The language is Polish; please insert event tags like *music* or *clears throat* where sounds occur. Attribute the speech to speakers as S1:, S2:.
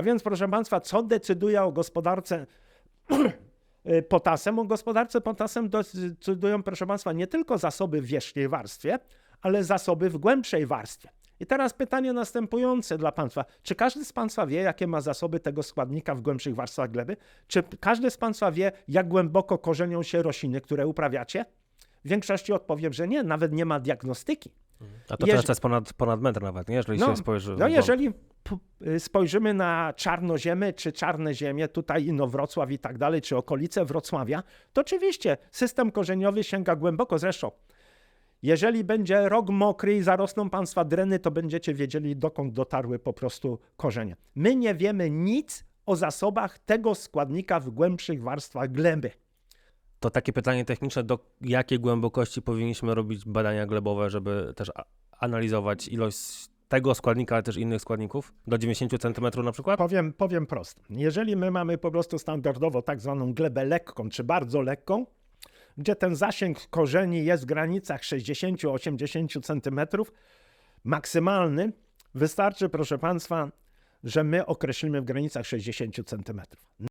S1: A więc, proszę Państwa, co decyduje o gospodarce *clears throat* y, potasem? O gospodarce potasem decydują, proszę Państwa, nie tylko zasoby w wierzchniej warstwie, ale zasoby w głębszej warstwie. I teraz pytanie następujące dla Państwa. Czy każdy z Państwa wie, jakie ma zasoby tego składnika w głębszych warstwach gleby? Czy każdy z Państwa wie, jak głęboko korzenią się rośliny, które uprawiacie? W większości odpowiem, że nie, nawet nie ma diagnostyki.
S2: A to
S1: Jeż-
S2: jest ponad, ponad metr nawet, nie? Jeżeli się spojrzy.
S1: no jeżeli y, spojrzymy na czarnoziemy czy czarne ziemie, tutaj Inowrocław i tak dalej, czy okolice Wrocławia, to oczywiście system korzeniowy sięga głęboko. Zresztą, jeżeli będzie rok mokry i zarosną państwa dreny, to będziecie wiedzieli, dokąd dotarły po prostu korzenie. My nie wiemy nic o zasobach tego składnika w głębszych warstwach gleby.
S2: To takie pytanie techniczne, do jakiej głębokości powinniśmy robić badania glebowe, żeby też analizować ilość tego składnika, ale też innych składników? Do 90 cm na przykład?
S1: Powiem, powiem prosto. Jeżeli my mamy po prostu standardowo tak zwaną glebę lekką, czy bardzo lekką, gdzie ten zasięg korzeni jest w granicach 60-80 cm, maksymalny, wystarczy, proszę Państwa, że my określimy w granicach 60 cm.